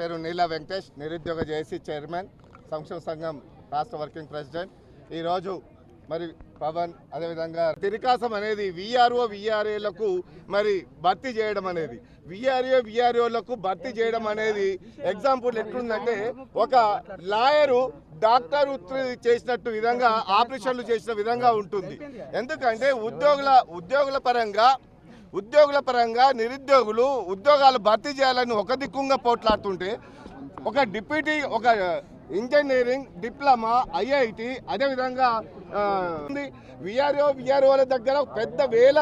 పేరు నీలా వెంకటేష్ నిరుద్యోగ జేసీ చైర్మన్ సంక్షేమ సంఘం రాష్ట్ర వర్కింగ్ ప్రెసిడెంట్. ఈరోజు మరి పవన్ అదేవిధంగా తిరికాసం అనేది విఆర్ఓ విఆర్ఏలకు మరి భర్తీ చేయడం అనేది. విఆర్ఏ విఆర్ఓలకు భర్తీ చేయడం అనేది ఎగ్జాంపుల్ ఎట్లుందంటే ఒక లాయరు డాక్టర్ వృత్తి చేసినట్టు విధంగా ఆపరేషన్లు చేసిన విధంగా ఉంటుంది. ఎందుకంటే ఉద్యోగుల ఉద్యోగుల పరంగా ఉద్యోగుల పరంగా నిరుద్యోగులు ఉద్యోగాలు భర్తీ చేయాలని ఒక దిక్కుంగా పోట్లాడుతుంటే ఒక డిప్యూటీ ఒక ఇంజనీరింగ్ డిప్లొమా ఐఐటి అదేవిధంగా విఆర్ఓ విఆర్ఓల దగ్గర పెద్ద వేల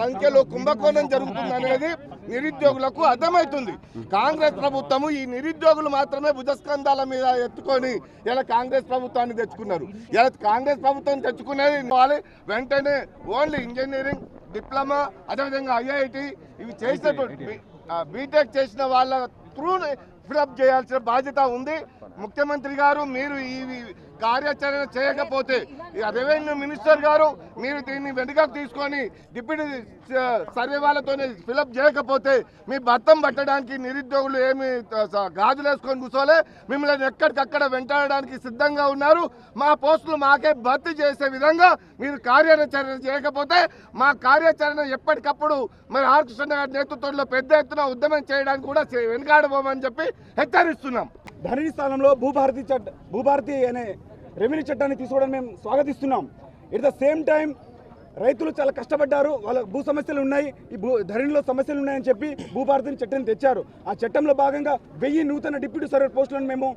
సంఖ్యలో కుంభకోణం జరుగుతుంది అనేది నిరుద్యోగులకు అర్థమవుతుంది. కాంగ్రెస్ ప్రభుత్వము ఈ నిరుద్యోగులు మాత్రమే భుజస్కంధాల మీద ఎత్తుకొని ఇలా కాంగ్రెస్ ప్రభుత్వాన్ని తెచ్చుకున్నారు. ఇలా కాంగ్రెస్ ప్రభుత్వం తెచ్చుకునేది వెంటనే ఓన్లీ ఇంజనీరింగ్ డిప్లొమా అదేవిధంగా ఐఐటి ఇవి చేసినటువంటి బీటెక్ చేసిన వాళ్ళ త్రూ ఫిలప్ చేయాల్సిన బాధ్యత ఉంది. ముఖ్యమంత్రి గారు మీరు ఈ కార్యాచరణ చేయకపోతే రెవెన్యూ మినిస్టర్ గారు మీరు దీన్ని వెనుకకు తీసుకొని డిప్యూటీ సర్వే వాళ్ళతోనే ఫిలప్ చేయకపోతే మీ భర్తం పట్టడానికి నిరుద్యోగులు ఏమి గాజులు వేసుకొని కూర్చోలే. మిమ్మల్ని ఎక్కడికక్కడ వెంటాడడానికి సిద్ధంగా ఉన్నారు. మా పోస్టులు మాకే భర్తీ చేసే విధంగా మీరు కార్యాచరణ చేయకపోతే మా కార్యాచరణ ఎప్పటికప్పుడు మరి ఆర్ కృష్ణ గారి నేతృత్వంలో పెద్ద ఎత్తున ఉద్యమం చేయడానికి కూడా చే- వెనుకాడబోమని చెప్పి హెచ్చరిస్తున్నాం. ధరణి స్థానంలో భూభారతి చట్ట భూభారతి అనే రెవెన్యూ చట్టాన్ని తీసుకోవడం మేము స్వాగతిస్తున్నాం. ఎట్ ద సేమ్ టైం రైతులు చాలా కష్టపడ్డారు వాళ్ళ భూ సమస్యలు ఉన్నాయి ఈ భూ ధరణిలో సమస్యలు ఉన్నాయని చెప్పి భూభారతిని చట్టం తెచ్చారు. ఆ చట్టంలో భాగంగా వెయ్యి నూతన డిప్యూటీ సర్వర్ పోస్టులను మేము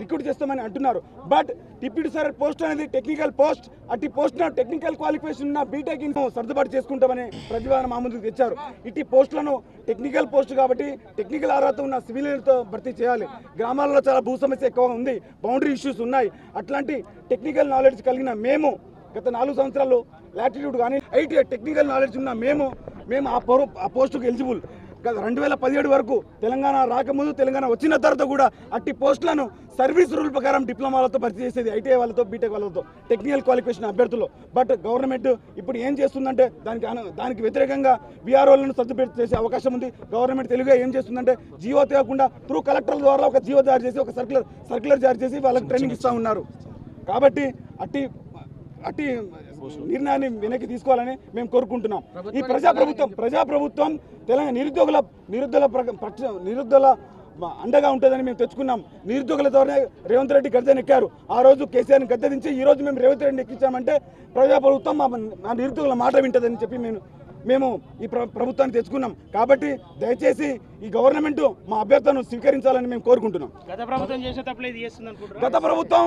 రిక్రూట్ చేస్తామని అంటున్నారు. బట్ డిప్యూటీ సర్వర్ పోస్ట్ అనేది టెక్నికల్ పోస్ట్. అట్టి పోస్ట్ టెక్నికల్ క్వాలిఫికేషన్ ఉన్న బీటెక్ సర్దుబాటు చేసుకుంటామని ప్రతిభాన మా ముందుకు తెచ్చారు. ఇట్టి పోస్టులను టెక్నికల్ పోస్ట్ కాబట్టి టెక్నికల్ అర్హత ఉన్న సివిలియన్తో భర్తీ చేయాలి. గ్రామాల్లో చాలా భూ సమస్య ఎక్కువ ఉంది బౌండరీ ఇష్యూస్ ఉన్నాయి. అట్లాంటి టెక్నికల్ నాలెడ్జ్ కలిగిన మేము గత నాలుగు సంవత్సరాలు లాటిట్యూడ్ కానీ ఐటీ టెక్నికల్ నాలెడ్జ్ ఉన్న మేము మేము ఆ పో ఆ పోస్టుకు ఎలిజిబుల్ గత రెండు వేల పదిహేడు వరకు తెలంగాణ రాకముందు తెలంగాణ వచ్చిన తర్వాత కూడా అట్టి పోస్టులను సర్వీస్ రూల్ ప్రకారం డిప్లొమాలతో భర్తీ చేసేది ఐటీఐ వాళ్ళతో బీటెక్ వాళ్ళతో టెక్నికల్ క్వాలిఫికేషన్ అభ్యర్థులు. బట్ గవర్నమెంట్ ఇప్పుడు ఏం చేస్తుందంటే దానికి దానికి వ్యతిరేకంగా బీఆర్ఓలను సర్దుపెట్టి చేసే అవకాశం ఉంది. గవర్నమెంట్ తెలుగుగా ఏం చేస్తుందంటే జియో తేకుండా త్రూ కలెక్టర్ల ద్వారా ఒక జియో జారీ చేసి ఒక సర్క్యులర్ సర్క్యులర్ జారీ చేసి వాళ్ళకి ట్రైనింగ్ ఇస్తూ ఉన్నారు. కాబట్టి అట్టి అట్టి నిర్ణయాన్ని వెనక్కి తీసుకోవాలని మేము కోరుకుంటున్నాం. ఈ ప్రజా ప్రభుత్వం ప్రజా ప్రభుత్వం తెలంగాణ నిరుద్యోగుల నిరుద్యోగుల నిరుద్యోగుల అండగా ఉంటుందని మేము తెచ్చుకున్నాం. నిరుద్యోగుల ద్వారా రేవంత్ రెడ్డి గద్దెని ఎక్కారు. ఆ రోజు కేసీఆర్ని గద్దె దించి ఈ రోజు మేము రేవంత్ రెడ్డిని ఎక్కించామంటే ప్రజా ప్రభుత్వం మా నిరుద్యోగుల మాట వింటుందని చెప్పి మేము మేము ఈ ప్ర- ప్రభుత్వాన్ని తెచ్చుకున్నాం. కాబట్టి దయచేసి ఈ గవర్నమెంట్ మా అభ్యర్థనను స్వీకరించాలని మేము కోరుకుంటున్నాం. గత ప్రభుత్వం చేసే తప్పులు ఇది చేస్తుంది అనుకుంటున్నారు గత ప్రభుత్వం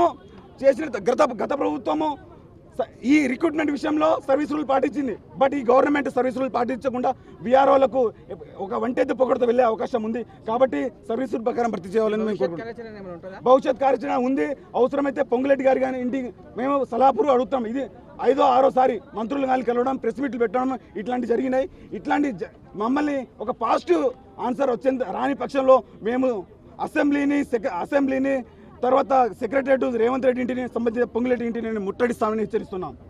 చేసిన గత గత ప్రభుత్వము ఈ రిక్రూట్మెంట్ విషయంలో సర్వీస్ రూల్ పాటించింది. బట్ ఈ గవర్నమెంట్ సర్వీస్ రూల్ పాటించకుండా విఆర్ఓలకు ఒక వంటెద్దు పొగడతో వెళ్ళే అవకాశం ఉంది. కాబట్టి సర్వీస్ రూల్ ప్రకారం భర్తీ చేయాలని మేము కోరుకుంటున్నాం. భవిష్యత్ కార్యాచరణ ఉంది. అవసరమైతే పొంగులెడ్డి గారి కానీ ఇంటికి మేము సలాపూర్ అడుగుతాం. ఇది ఐదో ఆరోసారి మంత్రులు కానీ కలవడం ప్రెస్ మీట్లు పెట్టడం ఇట్లాంటి జరిగినాయి. ఇట్లాంటి మమ్మల్ని ఒక పాజిటివ్ ఆన్సర్ వచ్చేంత రాని పక్షంలో మేము అసెంబ్లీని సెక అసెంబ్లీని తర్వాత సెక్రటరేట్ రేవంత్ రెడ్డి ఇంటిని సంబంధించిన పొంగులెడ్డి ఇంటిని ముట్టడిస్తామని హెచ్చరిస్తున్నాం.